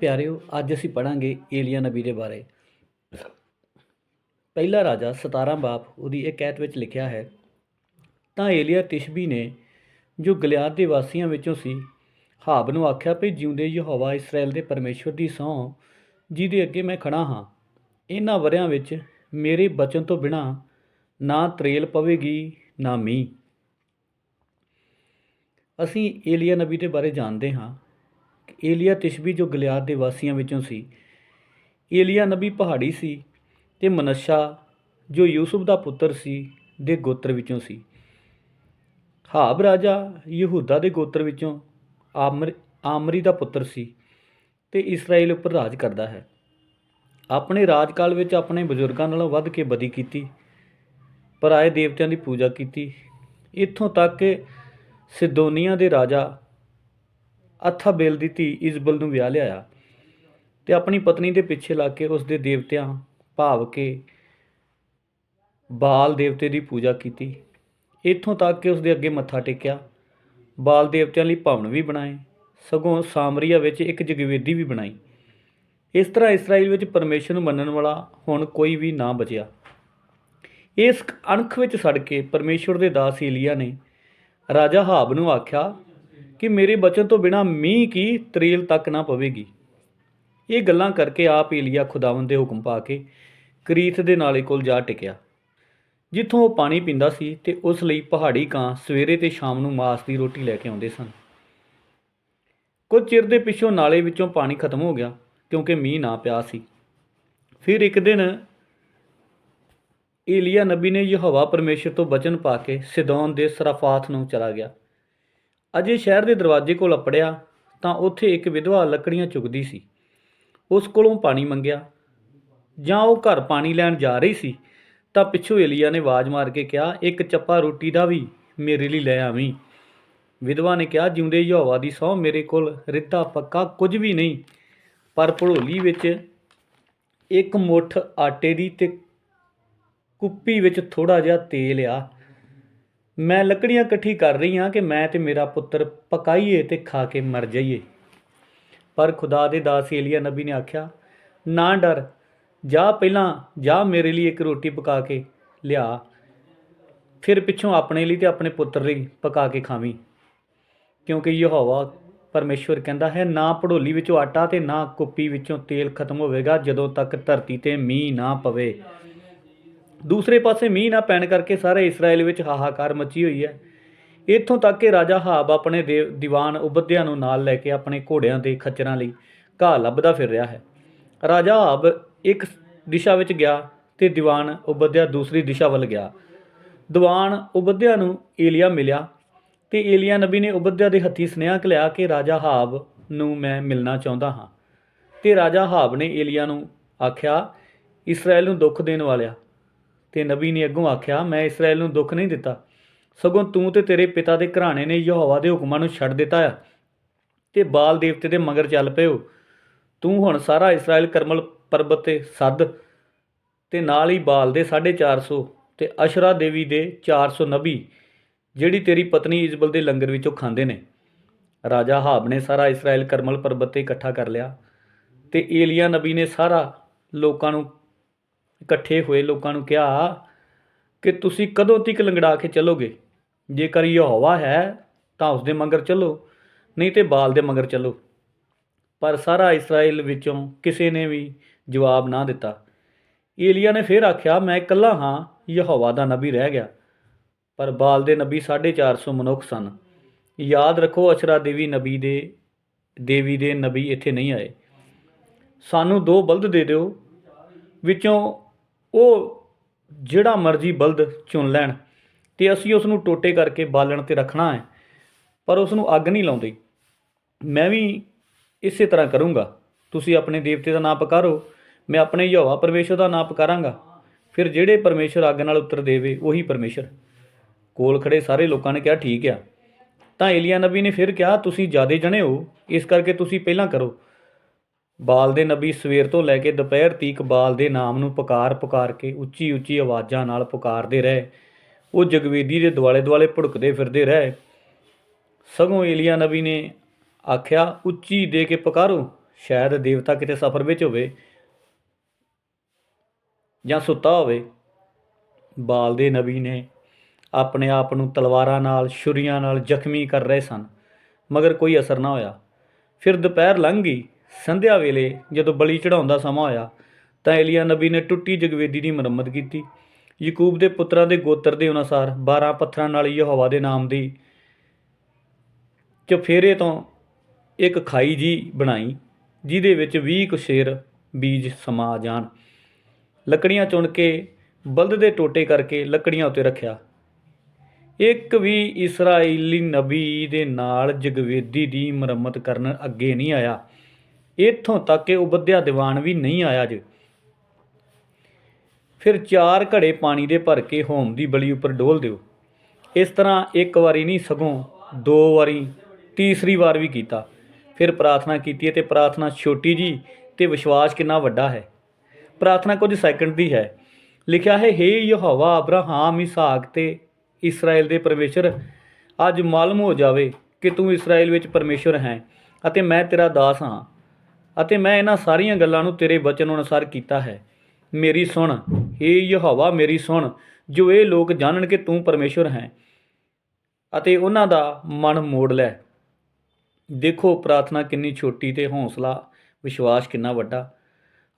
ਪਿਆਰਿਓ, ਅੱਜ ਅਸੀਂ ਪੜਾਂਗੇ ਏਲੀਆ ਨਬੀ ਦੇ ਬਾਰੇ। ਪਹਿਲਾ ਰਾਜਾ 17 ਬਾਪ, ਉਹਦੀ ਇੱਕ ਐਤ ਵਿੱਚ ਲਿਖਿਆ ਹੈ, ਤਾਂ ਏਲੀਆ ਤਿਸ਼ਬੀ ਨੇ, ਜੋ ਗਲਿਆਦ ਦੇ ਵਾਸੀਆਂ ਵਿੱਚੋਂ ਸੀ, ਹਾਬ ਨੂੰ ਆਖਿਆ ਭਈ ਜਿਉਂਦੇ ਯਹੋਵਾ ਇਸਰਾਇਲ ਦੇ ਪਰਮੇਸ਼ਵਰ ਦੀ ਸਹੁੰ, ਜਿਹਦੇ ਅੱਗੇ ਮੈਂ ਖੜਾ ਹਾਂ। ਇਹਨਾਂ ਵਰਿਆਂ ਵਿੱਚ ਮੇਰੇ ਬਚਨ ਤੋਂ ਬਿਨਾ ਨਾ ਤਰੇਲ ਪਵੇਗੀ, ਨਾ ਮੀਂਹ। ਅਸੀਂ ਏਲੀਆ ਨਬੀ ਦੇ ਬਾਰੇ ਜਾਣਦੇ ਹਾਂ। ਏਲੀਆ ਤਿਸ਼ਬੀ ਜੋ ਗਲਿਆਦ ਦੇ ਵਾਸੀਆਂ ਵਿੱਚੋਂ ਸੀ। ਏਲੀਆ ਨਬੀ ਪਹਾੜੀ ਸੀ ਤੇ ਮਨਸ਼ਾ ਜੋ ਯੂਸਫ ਦਾ ਪੁੱਤਰ ਸੀ ਦੇ ਗੋਤਰ ਵਿੱਚੋਂ ਸੀ। ਹਾਬ ਰਾਜਾ ਯਹੂਦਾ ਦੇ ਗੋਤਰ ਵਿੱਚੋਂ ਆਮਰ ਆਮਰੀ ਦਾ ਪੁੱਤਰ ਸੀ ਤੇ ਇਸਰਾਇਲ ਉੱਪਰ ਰਾਜ ਕਰਦਾ ਹੈ। ਆਪਣੇ ਰਾਜਕਾਲ ਵਿੱਚ ਆਪਣੇ ਬਜ਼ੁਰਗਾਂ ਨਾਲੋਂ ਵੱਧ ਕੇ ਬਦੀ ਕੀਤੀ, ਪਰਾਏ ਦੇਵਤਿਆਂ ਦੀ ਪੂਜਾ ਕੀਤੀ। ਇੱਥੋਂ ਤੱਕ ਕਿ ਸਿਦੋਨੀਆ ਦੇ ਰਾਜਾ ਅਥਾਬੇਲ ਦੀ ਧੀ ਇਜ਼ਬਲ ਨੂੰ ਵਿਆਹ ਲਿਆਇਆ ਤੇ ਆਪਣੀ ਪਤਨੀ ਦੇ ਪਿੱਛੇ ਲੱਗ ਕੇ ਉਸ ਦੇ ਦੇਵਤਿਆਂ ਭਾਵ ਕੇ ਬਾਲ ਦੇਵਤੇ ਦੀ ਪੂਜਾ ਕੀਤੀ। ਇੱਥੋਂ ਤੱਕ ਕਿ ਉਸ ਦੇ ਅੱਗੇ ਮੱਥਾ ਟੇਕਿਆ। ਬਾਲ ਦੇਵਤਿਆਂ ਲਈ ਭਵਨ ਵੀ ਬਣਾਏ। ਸਗੋਂ ਸਾਮਰੀਆ ਵਿੱਚ ਇੱਕ ਜਗਵੇਦੀ ਵੀ ਬਣਾਈ। ਇਸ ਤਰ੍ਹਾਂ ਇਸਰਾਇਲ ਵਿੱਚ ਪਰਮੇਸ਼ਰ ਨੂੰ ਮੰਨਣ ਵਾਲਾ ਹੁਣ ਕੋਈ ਵੀ ਨਾ ਬਚਿਆ। ਇਸ ਅਣਖ ਵਿੱਚ ਸੜ ਕੇ ਪਰਮੇਸ਼ਰ ਦੇ ਦਾਸ ਏਲੀਆ ਨੇ ਰਾਜਾ ਹਾਬ ਨੂੰ ਆਖਿਆ ਕਿ ਮੇਰੇ ਬਚਨ ਤੋਂ ਬਿਨਾ ਮੀਂਹ ਕੀ ਤਰੇਲ ਤੱਕ ਨਾ ਪਵੇਗੀ। ਇਹ ਗੱਲਾਂ ਕਰਕੇ ਆਪ ਏਲੀਆ ਖੁਦਾਵੰਦ ਦੇ ਹੁਕਮ ਪਾ ਕੇ ਕਰੀਥ ਦੇ ਨਾਲੇ ਕੋਲ ਜਾ ਟਿਕਿਆ। ਜਿੱਥੋਂ ਉਹ ਪਾਣੀ ਪੀਂਦਾ ਸੀ ਤੇ ਉਸ ਲਈ ਪਹਾੜੀ ਕਾਂ ਸਵੇਰੇ ਤੇ ਸ਼ਾਮ ਨੂੰ ਮਾਸ ਦੀ ਰੋਟੀ ਲੈ ਕੇ ਆਉਂਦੇ ਸਨ। ਕੁਝ ਚਿਰ ਦੇ ਪਿੱਛੋਂ ਨਾਲੇ ਵਿੱਚੋਂ ਪਾਣੀ ਖਤਮ ਹੋ ਗਿਆ ਕਿਉਂਕਿ ਮੀਂਹ ਨਾ ਪਿਆ ਸੀ। ਫਿਰ ਇੱਕ ਦਿਨ ਏਲੀਆ ਨਬੀ ਨੇ ਯਹੋਵਾ ਪਰਮੇਸ਼ਰ ਤੋਂ ਬਚਨ ਪਾ ਕੇ ਸਿਦੌਨ ਦੇ ਸਰਾਫਾਤ ਨੂੰ ਚਲਾ ਗਿਆ। ਅਜੇ ਸ਼ਹਿਰ ਦੇ ਦਰਵਾਜ਼ੇ ਕੋਲ ਅਪੜਿਆ ਤਾਂ ਉੱਥੇ ਇੱਕ ਵਿਧਵਾ ਲੱਕੜੀਆਂ ਚੁਗਦੀ ਸੀ। ਉਸ ਕੋਲੋਂ ਪਾਣੀ ਮੰਗਿਆ। ਜਾਂ ਉਹ ਘਰ ਪਾਣੀ ਲੈਣ ਜਾ ਰਹੀ ਸੀ ਤਾਂ ਪਿੱਛੋਂ ਏਲੀਆ ਨੇ ਆਵਾਜ਼ ਮਾਰ ਕੇ ਕਿਹਾ, ਇੱਕ ਚੱਪਾ ਰੋਟੀ ਦਾ ਵੀ ਮੇਰੇ ਲਈ ਲੈ ਆਵੀਂ। ਵਿਧਵਾ ਨੇ ਕਿਹਾ, ਜਿਉਂਦੇ ਯਹੋਵਾ ਦੀ ਸਹੁੰ ਮੇਰੇ ਕੋਲ, ਰਿੱਤਾ ਪੱਕਾ ਕੁਝ ਵੀ ਨਹੀਂ, ਪਰ ਭੜੋਲੀ ਵਿੱਚ ਇੱਕ ਮੁੱਠ ਆਟੇ ਦੀ ਤੇ ਕੁੱਪੀ ਵਿੱਚ ਥੋੜਾ ਜਿਹਾ ਤੇਲ ਆ। ਮੈਂ ਲੱਕੜੀਆਂ ਇਕੱਠੀ ਕਰ ਰਹੀ ਹਾਂ ਕਿ ਮੈਂ ਤੇ ਮੇਰਾ ਪੁੱਤਰ ਪਕਾਈਏ ਤੇ ਖਾ ਕੇ ਮਰ ਜਾਈਏ। ਪਰ ਖੁਦਾ ਦੇ ਦਾਸ ਏਲੀਆ ਨਬੀ ਨੇ ਆਖਿਆ, ਨਾ ਡਰ, ਜਾ ਪਹਿਲਾਂ, ਜਾ ਮੇਰੇ ਲਈ ਇੱਕ ਰੋਟੀ ਪਕਾ ਕੇ ਲਿਆ। ਫਿਰ ਪਿੱਛੋਂ ਆਪਣੇ ਲਈ ਤੇ ਆਪਣੇ ਪੁੱਤਰ ਲਈ ਪਕਾ ਕੇ ਖਾਵੀਂ। ਕਿਉਂਕਿ ਯਹੋਵਾ ਪਰਮੇਸ਼ਵਰ ਕਹਿੰਦਾ ਹੈ, ਨਾ ਭੜੋਲੀ ਵਿੱਚੋਂ ਆਟਾ ਤੇ ਨਾ ਕੁੱਪੀ ਵਿੱਚੋਂ ਤੇਲ ਖਤਮ ਹੋਵੇਗਾ ਜਦੋਂ ਤੱਕ ਧਰਤੀ ਤੇ ਮੀਂਹ ਨਾ ਪਵੇ। ਦੂਸਰੇ ਪਾਸੇ ਮੀਂਹ ਨਾ ਪੈਣ ਕਰਕੇ ਸਾਰੇ ਇਸਰਾਇਲ ਵਿੱਚ ਹਾਹਾਕਾਰ ਮਚੀ ਹੋਈ ਹੈ। ਇੱਥੋਂ ਤੱਕ ਕਿ ਰਾਜਾ ਹਾਬ ਆਪਣੇ ਦੇਵ ਦੀਵਾਨ ਉਬਦਿਆਂ ਨੂੰ ਨਾਲ ਲੈ ਕੇ ਆਪਣੇ ਘੋੜਿਆਂ ਦੇ ਖੱਚਰਾਂ ਲਈ ਘਾਹ ਲੱਭਦਾ ਫਿਰ ਰਿਹਾ ਹੈ। ਰਾਜਾ ਹਾਬ ਇੱਕ ਦਿਸ਼ਾ ਵਿੱਚ ਗਿਆ ਤੇ ਦੀਵਾਨ ਉਬਦਿਆ ਦੂਸਰੀ ਦਿਸ਼ਾ ਵੱਲ ਗਿਆ। ਦੀਵਾਨ ਉਬਦਿਆ ਨੂੰ ਏਲੀਆ ਮਿਲਿਆ ਤੇ ਏਲੀਆ ਨਬੀ ਨੇ ਉਬਦਿਆ ਦੇ ਹੱਥੀ ਸੁਨੇਹਾ ਘਲਿਆ ਕਿ ਰਾਜਾ ਹਾਬ ਨੂੰ ਮੈਂ ਮਿਲਣਾ ਚਾਹੁੰਦਾ ਹਾਂ। ਤੇ ਰਾਜਾ ਹਾਬ ਨੇ ਏਲੀਆ ਨੂੰ ਆਖਿਆ ਇਸਰਾਇਲ ਨੂੰ ਦੁੱਖ ਦੇਣ ਵਾਲਿਆ ਤੇ ਨਬੀ ਨੇ ਅੱਗੋਂ ਆਖਿਆ, ਮੈਂ ਇਸਰਾਇਲ ਨੂੰ ਦੁੱਖ ਨਹੀਂ ਦਿੱਤਾ। ਸਗੋਂ ਤੂੰ ਤੇ ਤੇਰੇ ਪਿਤਾ ਦੇ ਘਰਾਣੇ ਨੇ ਯਹੋਵਾ ਦੇ ਹੁਕਮਾਂ ਨੂੰ ਛੱਡ ਦਿੱਤਾ ਆ ਤੇ ਬਾਲ ਦੇਵਤੇ ਦੇ ਮਗਰ ਚੱਲ ਪਿਓ ਤੂੰ ਹੁਣ ਸਾਰਾ ਇਸਰਾਇਲ ਕਰਮਲ ਪਰਬਤ ਤੇ ਸੱਦ ਤੇ ਨਾਲ ਹੀ ਬਾਲ ਦੇ 450 ਤੇ ਅਸ਼ਰਾ ਦੇਵੀ ਦੇ 400 ਨਬੀ, ਜਿਹੜੀ ਤੇਰੀ ਪਤਨੀ ਇਜ਼ਬਲ ਦੇ ਲੰਗਰ ਵਿੱਚੋਂ ਖਾਂਦੇ ਨੇ। ਰਾਜਾ ਹਾਬ ਨੇ ਸਾਰਾ ਇਸਰਾਇਲ ਕਰਮਲ ਪਰਬਤ ਤੇ ਇਕੱਠਾ ਕਰ ਲਿਆ ਤੇ ਏਲੀਆ ਨਬੀ ਨੇ ਸਾਰਾ ਲੋਕਾਂ ਨੂੰ ਇਕੱਠੇ ਹੋਏ ਲੋਕਾਂ ਨੂੰ ਕਿਹਾ ਕਿ ਤੁਸੀਂ ਕਦੋਂ ਤੱਕ ਲੰਗੜਾ ਕੇ ਚੱਲੋਗੇ? ਜੇਕਰ ਯਹੋਵਾ ਹੈ, ਤਾਂ ਉਸ ਦੇ ਮਗਰ ਚੱਲੋ, ਨਹੀਂ ਤੇ ਬਾਲ ਦੇ ਮਗਰ ਚੱਲੋ। ਪਰ ਸਾਰਾ ਇਸਰਾਇਲ ਵਿੱਚੋਂ ਕਿਸੇ ਨੇ ਵੀ ਜਵਾਬ ਨਾ ਦਿੱਤਾ। ਏਲੀਆ ਨੇ ਫਿਰ ਆਖਿਆ, ਮੈਂ ਇਕੱਲਾ ਹਾਂ, ਯਹੋਵਾ ਦਾ ਨਬੀ ਰਹਿ ਗਿਆ। ਪਰ ਬਾਲ ਦੇ ਨਬੀ 450 ਮਨੁੱਖ ਸਨ। ਯਾਦ ਰੱਖੋ, ਅਸ਼ਰਾ ਦੇਵੀ ਨਬੀ ਦੇ, ਦੇਵੀ ਦੇ ਨਬੀ ਇੱਥੇ ਨਹੀਂ ਆਏ। ਸਾਨੂੰ ਦੋ ਬਲਦ ਦੇ ਦਿਓ। ਵਿੱਚੋਂ ਉਹ ਜਿਹੜਾ ਮਰਜ਼ੀ ਬਲਦ ਚੁਣ ਲੈਣ ਤੇ ਅਸੀਂ ਉਸ ਨੂੰ ਟੋਟੇ ਕਰਕੇ ਬਾਲਣ ਤੇ ਰੱਖਣਾ ਹੈ, ਪਰ ਉਸ ਨੂੰ ਅੱਗ ਨਹੀਂ ਲਾਉਂਦੇ। ਮੈਂ ਵੀ ਇਸੇ ਤਰ੍ਹਾਂ ਕਰੂੰਗਾ। ਤੁਸੀਂ ਆਪਣੇ ਦੇਵਤੇ ਦਾ ਨਾਮ ਪੁਕਾਰੋ ਮੈਂ ਆਪਣੇ ਯਹੋਵਾ ਪਰਮੇਸ਼ਰ ਦਾ ਨਾਮ ਪੁਕਾਰਾਂਗਾ ਫਿਰ ਜਿਹੜੇ ਪਰਮੇਸ਼ਰ ਅੱਗ ਨਾਲ ਉੱਤਰ ਦੇਵੇ, ਉਹੀ ਪਰਮੇਸ਼ਰ। ਕੋਲ ਖੜੇ ਸਾਰੇ ਲੋਕਾਂ ਨੇ ਕਿਹਾ, ਠੀਕ ਆ। ਤਾਂ ਏਲੀਆ ਨਬੀ ਨੇ ਫਿਰ ਕਿਹਾ, ਤੁਸੀਂ ਜਿਆਦੇ ਜਣੇ ਹੋ, ਇਸ ਕਰਕੇ ਤੁਸੀਂ ਪਹਿਲਾਂ ਕਰੋ। ਬਾਲ ਦੇ ਨਬੀ ਸਵੇਰ ਤੋਂ ਲੈ ਕੇ ਦੁਪਹਿਰ ਤੀਕ ਬਾਲ ਦੇ ਨਾਮ ਨੂੰ ਪੁਕਾਰ ਪੁਕਾਰ ਕੇ ਉੱਚੀ ਉੱਚੀ ਆਵਾਜ਼ਾਂ ਨਾਲ ਪੁਕਾਰਦੇ ਰਹੇ। ਉਹ ਜਗਵੇਦੀ ਦੇ ਦੁਆਲੇ ਦੁਆਲੇ ਭੁੜਕਦੇ ਫਿਰਦੇ ਰਹੇ। ਸਗੋਂ ਏਲੀਆ ਨਬੀ ਨੇ ਆਖਿਆ, ਉੱਚੀ ਦੇ ਕੇ ਪੁਕਾਰੋ, ਸ਼ਾਇਦ ਦੇਵਤਾ ਕਿਤੇ ਸਫ਼ਰ ਵਿੱਚ ਹੋਵੇ ਜਾਂ ਸੁੱਤਾ ਹੋਵੇ। ਬਾਲ ਦੇ ਨਬੀ ਨੇ ਆਪਣੇ ਆਪ ਨੂੰ ਤਲਵਾਰਾਂ ਨਾਲ, ਛੁਰੀਆਂ ਨਾਲ ਜ਼ਖਮੀ ਕਰ ਰਹੇ ਸਨ, ਮਗਰ ਕੋਈ ਅਸਰ ਨਾ ਹੋਇਆ। ਫਿਰ ਦੁਪਹਿਰ ਲੰਘ ਗਈ। ਸੰਧਿਆ ਵੇਲੇ ਜਦੋਂ ਬਲੀ ਚੜਾਉਣ ਦਾ ਸਮਾਂ ਹੋਇਆ ਤਾਂ ਏਲੀਆ ਨਬੀ ਨੇ ਟੁੱਟੀ ਜਗਵੇਦੀ ਦੀ ਮੁਰੰਮਤ ਕੀਤੀ। ਯਕੂਬ ਦੇ ਪੁੱਤਰਾਂ ਦੇ ਗੋਤਰ ਦੇ ਅਨੁਸਾਰ 12 ਪੱਥਰਾਂ ਨਾਲ ਯਹੋਵਾ ਦੇ ਨਾਮ ਦੀ ਚਫੇਰੇ ਤੋਂ ਇੱਕ ਖਾਈ ਜੀ ਬਣਾਈ, ਜਿਹਦੇ ਵਿੱਚ 20 ਕੁਸ਼ੇਰ ਬੀਜ ਸਮਾ ਜਾਣ। ਲੱਕੜੀਆਂ ਚੁਣ ਕੇ ਬਲਦ ਦੇ ਟੋਟੇ ਕਰਕੇ ਲੱਕੜੀਆਂ ਉੱਤੇ ਰੱਖਿਆ। ਇੱਕ ਵੀ ਇਸਰਾਏਲੀ ਨਬੀ ਦੇ ਨਾਲ ਜਗਵੇਦੀ ਦੀ ਮੁਰੰਮਤ ਕਰਨ ਅੱਗੇ ਨਹੀਂ ਆਇਆ। ਇੱਥੋਂ ਤੱਕ ਕਿ ਉਬੱਧਿਆ ਦੀਵਾਨ ਵੀ ਨਹੀਂ ਆਇਆ ਜੇ। ਫਿਰ ਚਾਰ ਘੜੇ ਪਾਣੀ ਦੇ ਭਰ ਕੇ ਹੋਮ ਦੀ ਬਲੀ ਉੱਪਰ ਡੋਲ ਦਿਓ। ਇਸ ਤਰ੍ਹਾਂ ਇੱਕ ਵਾਰੀ ਨਹੀਂ, ਸਗੋਂ ਦੋ ਵਾਰੀ, ਤੀਸਰੀ ਵਾਰ ਵੀ ਕੀਤਾ। ਫਿਰ ਪ੍ਰਾਰਥਨਾ ਕੀਤੀ ਅਤੇ ਪ੍ਰਾਰਥਨਾ ਛੋਟੀ ਜੀ ਤੇ ਵਿਸ਼ਵਾਸ ਕਿੰਨਾ ਵੱਡਾ ਹੈ। ਪ੍ਰਾਰਥਨਾ ਕੁਝ ਸੈਕਿੰਡ ਦੀ ਹੈ। ਲਿਖਿਆ ਹੈ, ਹੇ ਯਹੋਵਾ ਅਬਰਾਹਾਮ, ਇਸਾਕ ਤੇ ਇਸਰਾਇਲ ਦੇ ਪਰਮੇਸ਼ਰ, ਅੱਜ ਮਾਲੂਮ ਹੋ ਜਾਵੇ ਕਿ ਤੂੰ ਇਸਰਾਇਲ ਵਿੱਚ ਪਰਮੇਸ਼ਰ ਹੈ ਅਤੇ ਮੈਂ ਤੇਰਾ ਦਾਸ ਹਾਂ। ਅਤੇ ਮੈਂ ਇਹਨਾਂ ਸਾਰੀਆਂ ਗੱਲਾਂ ਨੂੰ ਤੇਰੇ ਵਚਨ ਅਨੁਸਾਰ ਕੀਤਾ ਹੈ। ਮੇਰੀ ਸੁਣ, ਹੇ ਯਹੋਵਾ, ਮੇਰੀ ਸੁਣ, ਜੋ ਇਹ ਲੋਕ ਜਾਣਨ ਕਿ ਤੂੰ ਪਰਮੇਸ਼ਰ ਹੈ ਅਤੇ ਉਹਨਾਂ ਦਾ ਮਨ ਮੋੜ ਲੈ। ਦੇਖੋ, ਪ੍ਰਾਰਥਨਾ ਕਿੰਨੀ ਛੋਟੀ ਤੇ ਹੌਸਲਾ, ਵਿਸ਼ਵਾਸ ਕਿੰਨਾ ਵੱਡਾ।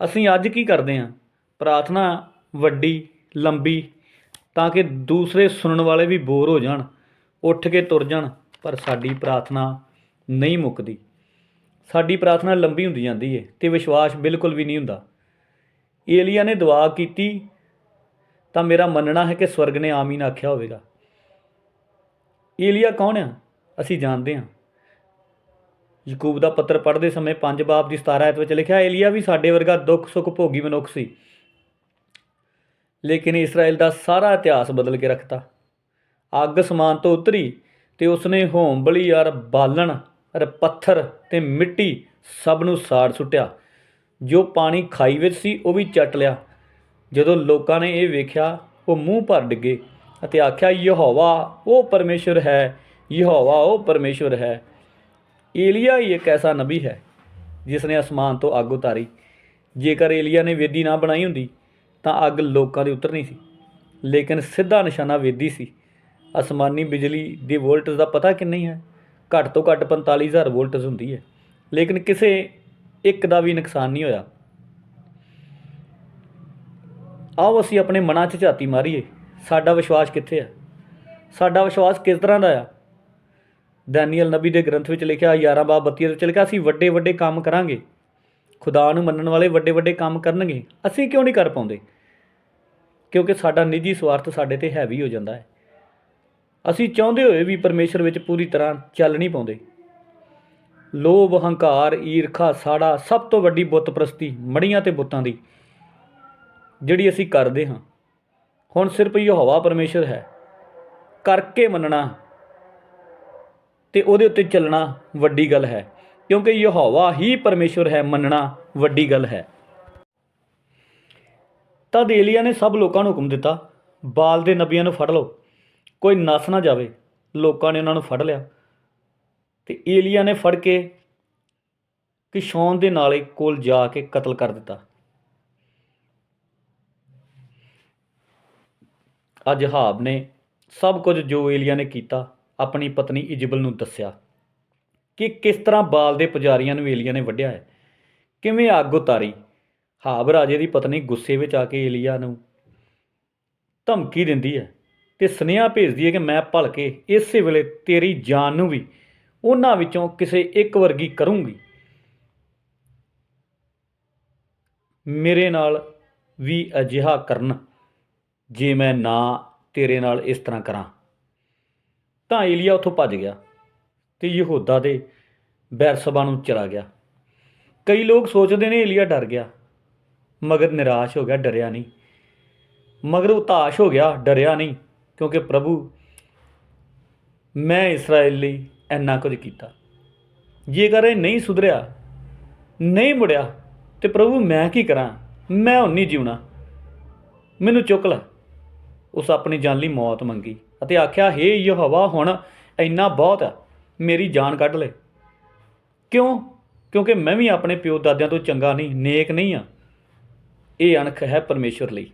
ਅਸੀਂ ਅੱਜ ਕੀ ਕਰਦੇ ਹਾਂ? ਪ੍ਰਾਰਥਨਾ ਵੱਡੀ, ਲੰਬੀ, ਤਾਂ ਕਿ ਦੂਸਰੇ ਸੁਣਨ ਵਾਲੇ ਵੀ ਬੋਰ ਹੋ ਜਾਣ, ਉੱਠ ਕੇ ਤੁਰ ਜਾਣ, ਪਰ ਸਾਡੀ ਪ੍ਰਾਰਥਨਾ ਨਹੀਂ ਮੁੱਕਦੀ। ਸਾਡੀ ਪ੍ਰਾਰਥਨਾ ਲੰਬੀ ਹੁੰਦੀ ਜਾਂਦੀ ਹੈ ਤੇ ਵਿਸ਼ਵਾਸ ਬਿਲਕੁਲ ਵੀ ਨਹੀਂ ਹੁੰਦਾ। ਏਲੀਆ ਨੇ ਦੁਆ ਕੀਤੀ, ਤਾਂ ਮੇਰਾ ਮੰਨਣਾ ਹੈ ਕਿ ਸਵਰਗ ਨੇ ਆਮੀਨ ਆਖਿਆ ਹੋਵੇਗਾ। ਏਲੀਆ ਕੌਣ ਆ? ਅਸੀਂ ਜਾਣਦੇ ਹਾਂ। ਯਕੂਬ ਦਾ ਪੱਤਰ ਪੜ੍ਹਦੇ ਸਮੇਂ ਪੰਜ ਬਾਬ ਦੀ 17 ਐਤ ਵਿੱਚ ਲਿਖਿਆ, ਏਲੀਆ ਵੀ ਸਾਡੇ ਵਰਗਾ ਦੁੱਖ, ਸੁੱਖ, ਭੋਗੀ ਮਨੁੱਖ ਸੀ। ਲੇਕਿਨ ਇਸਰਾਇਲ ਦਾ ਸਾਰਾ ਇਤਿਹਾਸ ਬਦਲ ਕੇ ਰੱਖਤਾ। ਅੱਗ ਸਮਾਨ ਤੋਂ ਉਤਰੀ ਤੇ ਉਸਨੇ ਹੋਮ, ਬਲੀ ਯਾਰ ਬਾਲਣ ਅਰ ਪੱਥਰ ਤੇ ਮਿੱਟੀ ਸਭ ਨੂੰ ਸਾੜ ਸੁੱਟਿਆ। ਜੋ ਪਾਣੀ ਖਾਈ ਵਿੱਚ ਸੀ, ਉਹ ਵੀ ਚੱਟ ਲਿਆ। ਜਦੋਂ ਲੋਕਾਂ ਨੇ ਇਹ ਵੇਖਿਆ, ਉਹ ਮੂੰਹ ਭਰ ਡਿੱਗੇ ਅਤੇ ਆਖਿਆ, ਯਹੋਵਾ, ਉਹ ਪਰਮੇਸ਼ਰ ਹੈ। ਯਹੋਵਾ, ਉਹ ਪਰਮੇਸ਼ਰ ਹੈ। ਏਲੀਆ ਹੀ ਇੱਕ ਐਸਾ ਨਬੀ ਹੈ, ਜਿਸ ਨੇ ਅਸਮਾਨ ਤੋਂ ਅੱਗ ਉਤਾਰੀ। ਜੇਕਰ ਏਲੀਆ ਨੇ ਵੇਦੀ ਨਾ ਬਣਾਈ ਹੁੰਦੀ, ਤਾਂ ਅੱਗ ਲੋਕਾਂ ਦੇ ਉਤਰਨੀ ਸੀ। ਲੇਕਿਨ ਸਿੱਧਾ ਨਿਸ਼ਾਨਾ ਵੇਦੀ ਸੀ। ਅਸਮਾਨੀ ਬਿਜਲੀ ਦੀ ਵੋਲਟੇਜ ਦਾ ਪਤਾ ਕਿੰਨੀ ਹੈ। ਘੱਟ ਤੋਂ ਘੱਟ 45000 ਵੋਲਟਸ ਹੁੰਦੀ ਹੈ। ਲੇਕਿਨ ਕਿਸੇ ਇੱਕ ਦਾ ਵੀ ਨੁਕਸਾਨ ਨਹੀਂ ਹੋਇਆ। ਆਓ ਅਸੀਂ ਆਪਣੇ ਮਨਾਂ 'ਚ ਝਾਤੀ ਮਾਰੀਏ। ਸਾਡਾ ਵਿਸ਼ਵਾਸ ਕਿੱਥੇ ਹੈ ਸਾਡਾ ਵਿਸ਼ਵਾਸ ਕਿਸ ਤਰ੍ਹਾਂ ਦਾ ਆ? ਦੈਨੀਅਲ ਨਬੀ ਦੇ ਗ੍ਰੰਥ ਵਿੱਚ ਲਿਖਿਆ 11 ਬਾਬ 32 ਵਿੱਚ ਲਿਖਿਆ ਅਸੀਂ ਵੱਡੇ ਵੱਡੇ ਕੰਮ ਕਰਾਂਗੇ। ਖੁਦਾ ਨੂੰ ਮੰਨਣ ਵਾਲੇ ਵੱਡੇ ਵੱਡੇ ਕੰਮ ਕਰਨਗੇ। ਅਸੀਂ ਕਿਉਂ ਨਹੀਂ ਕਰ ਪਾਉਂਦੇ? ਕਿਉਂਕਿ ਸਾਡਾ ਨਿੱਜੀ ਸਵਾਰਥ ਸਾਡੇ ਤੇ ਹੈਵੀ ਹੋ ਜਾਂਦਾ ਹੈ। ਅਸੀਂ ਚਾਹੁੰਦੇ ਹੋਏ ਵੀ ਪਰਮੇਸ਼ਰ ਵਿੱਚ ਪੂਰੀ ਤਰ੍ਹਾਂ ਚੱਲ ਨਹੀਂ ਪਾਉਂਦੇ। ਲੋਭ, ਹੰਕਾਰ, ਈਰਖਾ, ਸਾੜਾ ਸਭ ਤੋਂ ਵੱਡੀ ਬੁੱਤ ਪ੍ਰਸਤੀ ਮੜੀਆਂ ਤੇ ਬੁੱਤਾਂ ਦੀ, ਜਿਹੜੀ ਅਸੀਂ ਕਰਦੇ ਹਾਂ। ਹੁਣ ਸਿਰਫ ਯਹੋਵਾ ਪਰਮੇਸ਼ਰ ਹੈ। ਕਰਕੇ ਮੰਨਣਾ ਤੇ ਉਹਦੇ ਉੱਤੇ ਚੱਲਣਾ ਵੱਡੀ ਗੱਲ ਹੈ। ਕਿਉਂਕਿ ਯਹੋਵਾ ਹੀ ਪਰਮੇਸ਼ਰ ਹੈ, ਮੰਨਣਾ ਵੱਡੀ ਗੱਲ ਹੈ। ਤਦ ਏਲੀਆ ਨੇ ਸਭ ਲੋਕਾਂ ਨੂੰ ਹੁਕਮ ਦਿੱਤਾ, ਬਾਲ ਦੇ ਨਬੀਆਂ ਨੂੰ ਫੜ ਲਓ। ਕੋਈ ਨਸ ਨਾ ਜਾਵੇ, ਲੋਕਾਂ ਨੇ ਉਹਨਾਂ ਨੂੰ ਫੜ ਲਿਆ। ਤੇ ਏਲੀਆ ਨੇ ਫੜ ਕੇ ਕਿਸ਼ੌਨ ਦੇ ਨਾਲੇ ਕੋਲ ਜਾ ਕੇ ਕਤਲ ਕਰ ਦਿੱਤਾ। ਅੱਜ ਹਾਬ ਨੇ ਸਭ ਕੁਝ ਜੋ ਏਲੀਆ ਨੇ ਕੀਤਾ, ਆਪਣੀ ਪਤਨੀ ਇਜਬਲ ਨੂੰ ਦੱਸਿਆ ਕਿ ਕਿਸ ਤਰ੍ਹਾਂ ਬਾਲ ਦੇ ਪੁਜਾਰੀਆਂ ਨੂੰ ਏਲੀਆ ਨੇ ਵੱਢਿਆ ਹੈ। ਕਿਵੇਂ ਅੱਗ ਉਤਾਰੀ? ਹਾਬ ਰਾਜੇ ਦੀ ਪਤਨੀ ਗੁੱਸੇ ਵਿੱਚ ਆ ਕੇ ਏਲੀਆ ਨੂੰ ਧਮਕੀ ਦਿੰਦੀ ਹੈ। ਤੇ ਸੁਨੇਹਾ ਭੇਜਦੀ ਹੈ ਕਿ ਮੈਂ ਭਲਕੇ ਇਸੇ ਵੇਲੇ ਤੇਰੀ ਜਾਨ ਨੂੰ ਵੀ ਉਹਨਾਂ ਵਿੱਚੋਂ ਕਿਸੇ ਇੱਕ ਵਰਗੀ ਕਰੂੰਗੀ। ਮੇਰੇ ਨਾਲ ਵੀ ਅਜਿਹਾ ਕਰਨ ਜੇ ਮੈਂ ਨਾ ਤੇਰੇ ਨਾਲ ਇਸ ਤਰ੍ਹਾਂ ਕਰਾਂ। ਤਾਂ ਏਲੀਆ ਉੱਥੋਂ ਭੱਜ ਗਿਆ ਤੇ ਯਹੂਦਾ ਦੇ ਬੈਰਸਬਾ ਨੂੰ ਚਲਾ ਗਿਆ। ਕਈ ਲੋਕ ਸੋਚਦੇ ਨੇ ਏਲੀਆ ਡਰ ਗਿਆ, ਮਗਰ ਨਿਰਾਸ਼ ਹੋ ਗਿਆ, ਡਰਿਆ ਨਹੀਂ। ਮਗਰ ਉਤਾਸ਼ ਹੋ ਗਿਆ, ਡਰਿਆ ਨਹੀਂ। ਕਿਉਂਕਿ ਪ੍ਰਭੂ, ਮੈਂ ਇਸਰਾਇਲ ਲਈ ਇੰਨਾ ਕੁਝ ਕੀਤਾ। ਜੇਕਰ ਇਹ ਨਹੀਂ ਸੁਧਰਿਆ, ਨਹੀਂ ਮੁੜਿਆ, ਤੇ ਪ੍ਰਭੂ ਮੈਂ ਕੀ ਕਰਾਂ? ਮੈਂ ਹੁਣ ਨਹੀਂ ਜਿਉਣਾ। ਮੈਨੂੰ ਚੁੱਕ ਲੈ। ਉਸ ਆਪਣੀ ਜਾਨ ਲਈ ਮੌਤ ਮੰਗੀ ਅਤੇ ਆਖਿਆ, ਹੇ ਯਹੋਵਾ, ਹੁਣ ਇੰਨਾ ਬਹੁਤ ਹੈ, ਮੇਰੀ ਜਾਨ ਕੱਢ ਲੈ। ਕਿਉਂ? ਕਿਉਂਕਿ ਮੈਂ ਵੀ ਆਪਣੇ ਪਿਓ ਦਾਦਿਆਂ ਤੋਂ ਚੰਗਾ ਨਹੀਂ, ਨੇਕ ਨਹੀਂ ਆ ਇਹ ਅਣਖ ਹੈ ਪਰਮੇਸ਼ਵਰ ਲਈ।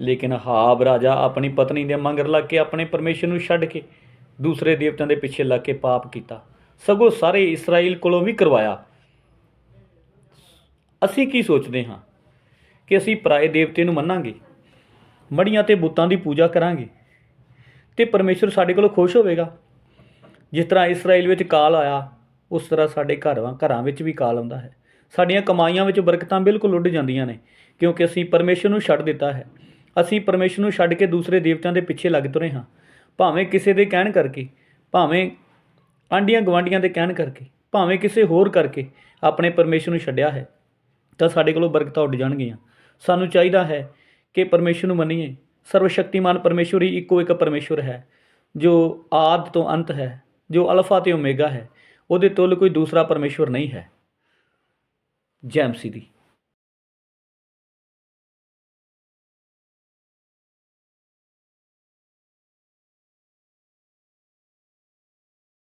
ਲੇਕਿਨ ਹਾਬ ਰਾਜਾ ਆਪਣੀ ਪਤਨੀ ਦੇ ਮੰਗਰ ਲੱਗ ਕੇ ਆਪਣੇ ਪਰਮੇਸ਼ਰ ਨੂੰ ਛੱਡ ਕੇ ਦੂਸਰੇ ਦੇਵਤਿਆਂ ਦੇ ਪਿੱਛੇ ਲੱਗ ਕੇ ਪਾਪ ਕੀਤਾ। ਸਗੋਂ ਸਾਰੇ ਇਸਰਾਇਲ ਕੋਲੋਂ ਵੀ ਕਰਵਾਇਆ। ਅਸੀਂ ਕੀ ਸੋਚਦੇ ਹਾਂ ਕਿ ਅਸੀਂ ਪਰਾਏ ਦੇਵਤੇ ਨੂੰ ਮੰਨਾਂਗੇ, ਮੜੀਆਂ ਤੇ ਬੁੱਤਾਂ ਦੀ ਪੂਜਾ ਕਰਾਂਗੇ ਤੇ ਪਰਮੇਸ਼ਰ ਸਾਡੇ ਕੋਲੋਂ ਖੁਸ਼ ਹੋਵੇਗਾ। ਜਿਸ ਤਰ੍ਹਾਂ ਇਸਰਾਇਲ ਵਿੱਚ ਕਾਲ ਆਇਆ, ਉਸ ਤਰ੍ਹਾਂ ਸਾਡੇ ਘਰਾਂ ਘਰਾਂ ਵਿੱਚ ਵੀ ਕਾਲ ਆਉਂਦਾ ਹੈ। ਸਾਡੀਆਂ ਕਮਾਈਆਂ ਵਿੱਚ ਬਰਕਤਾਂ ਬਿਲਕੁਲ ਉੱਡ ਜਾਂਦੀਆਂ ਨੇ, ਕਿਉਂਕਿ ਅਸੀਂ ਪਰਮੇਸ਼ਰ ਨੂੰ ਛੱਡ ਦਿੱਤਾ ਹੈ। ਅਸੀਂ ਪਰਮੇਸ਼ਰ ਨੂੰ ਛੱਡ ਕੇ ਦੂਸਰੇ ਦੇਵਤਿਆਂ ਦੇ ਪਿੱਛੇ ਲੱਗ ਤੁਰੇ ਹਾਂ। ਭਾਵੇਂ ਕਿਸੇ ਦੇ ਕਹਿਣ ਕਰਕੇ, ਭਾਵੇਂ ਆਂਡੀਆਂ ਗਵਾਂਡੀਆਂ ਦੇ ਕਹਿਣ ਕਰਕੇ, ਭਾਵੇਂ ਕਿਸੇ ਹੋਰ ਕਰਕੇ ਆਪਣੇ ਪਰਮੇਸ਼ਰ ਨੂੰ ਛੱਡਿਆ ਹੈ, ਤਾਂ ਸਾਡੇ ਕੋਲੋਂ ਬਰਕਤਾਂ ਉੱਡ ਜਾਣਗੀਆਂ। ਸਾਨੂੰ ਚਾਹੀਦਾ ਹੈ ਕਿ ਪਰਮੇਸ਼ਰ ਨੂੰ ਮੰਨੀਏ। ਸਰਵ ਸ਼ਕਤੀਮਾਨ ਪਰਮੇਸ਼ਰ ਹੀ ਇੱਕੋ ਇੱਕ ਪਰਮੇਸ਼ਰ ਹੈ, ਜੋ ਆਦ ਤੋਂ ਅੰਤ ਹੈ, ਜੋ ਅਲਫਾ ਤੇ ਓਮੇਗਾ ਹੈ। ਉਹਦੇ ਤੁਲ ਕੋਈ ਦੂਸਰਾ ਪਰਮੇਸ਼ਰ ਨਹੀਂ ਹੈ। ਜੈ ਮਸੀਹ ਦੀ